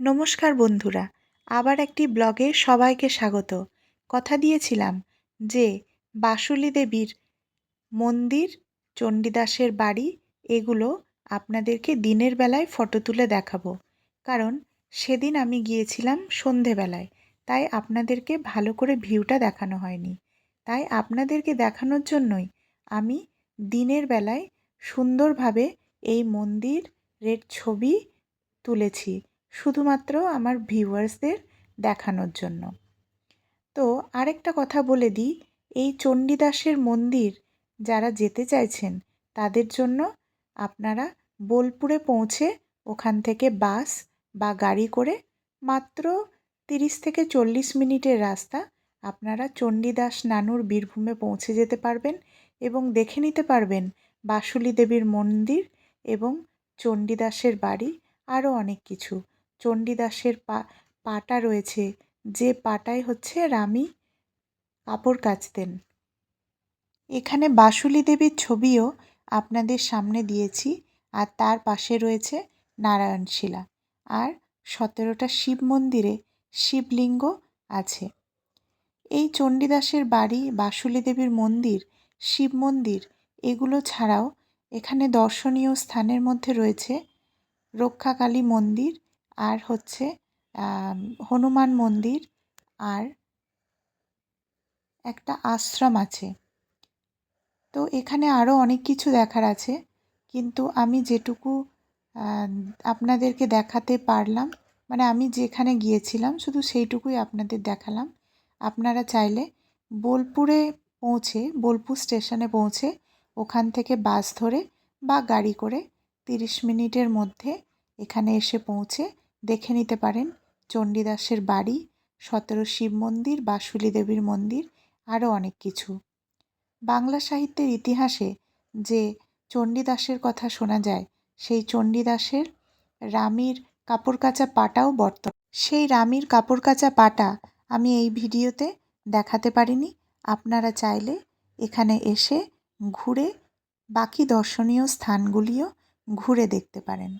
নমস্কার বন্ধুরা, আবার একটি ব্লগে সবাইকে স্বাগত। কথা দিয়েছিলাম যে বাসুলি দেবীর মন্দির, চণ্ডীদাসের বাড়ি, এগুলো আপনাদেরকে দিনের বেলায় ফটো তুলে দেখাবো। কারণ সেদিন আমি গিয়েছিলাম সন্ধেবেলায়, তাই আপনাদেরকে ভালো করে ভিউটা দেখানো হয়নি। তাই আপনাদেরকে দেখানোর জন্যই আমি দিনের বেলায় সুন্দরভাবে এই মন্দিরের ছবি তুলেছি। শুধুমাত্র আমার ভিউয়ার্সদের দেখানোর জন্য। তো আরেকটা কথা বলে দিই, এই চণ্ডীদাসের মন্দির যারা যেতে চাইছেন, তাদের জন্য আপনারা বোলপুরে পৌঁছে ওখান থেকে বাস বা গাড়ি করে মাত্র তিরিশ থেকে চল্লিশ মিনিটের রাস্তা আপনারা চণ্ডীদাস নানুর বীরভূমে পৌঁছে যেতে পারবেন এবং দেখে নিতে পারবেন বাসুলি দেবীর মন্দির এবং চণ্ডীদাসের বাড়ি আরও অনেক কিছু। চণ্ডীদাসের পা, পাটা রয়েছে। যে পাটায় হচ্ছে রামি কাপড় কাচতেন। এখানে বাসুলি দেবীর ছবিও আপনাদের সামনে দিয়েছি আর তার পাশে রয়েছে নারায়ণশিলা আর সতেরোটা শিব মন্দিরে শিবলিঙ্গ আছে। এই চণ্ডীদাসের বাড়ি, বাসুলি দেবীর মন্দির, শিব মন্দির, এগুলো ছাড়াও এখানে দর্শনীয় স্থানের মধ্যে রয়েছে রক্ষাকালী মন্দির আর হচ্ছে হনুমান মন্দির আর একটা আশ্রম আছে। তো এখানে আরও অনেক কিছু দেখার আছে, কিন্তু আমি যেটুকু আপনাদেরকে দেখাতে পারলাম মানে আমি যেখানে গিয়েছিলাম শুধু সেইটুকুই আপনাদের দেখালাম। আপনারা চাইলে বোলপুরে পৌঁছে, বোলপুর স্টেশনে পৌঁছে ওখান থেকে বাস ধরে বা গাড়ি করে তিরিশ মিনিটের মধ্যে এখানে এসে পৌঁছে দেখে নিতে পারেন। চণ্ডীদাসের বাড়ি, সতেরো শিব মন্দির, বাসুলি দেবীর মন্দির, আরও অনেক কিছু। বাংলা সাহিত্যের ইতিহাসে যে চণ্ডীদাসের কথা শোনা যায়, সেই চণ্ডীদাসের রামির কাপড় কাচা পাটাও বর্ত সেই রামির কাপড় কাচা পাটা আমি এই ভিডিওতে দেখাতে পারিনি। আপনারা চাইলে এখানে এসে ঘুরে বাকি দর্শনীয় স্থানগুলিও ঘুরে দেখতে পারেন।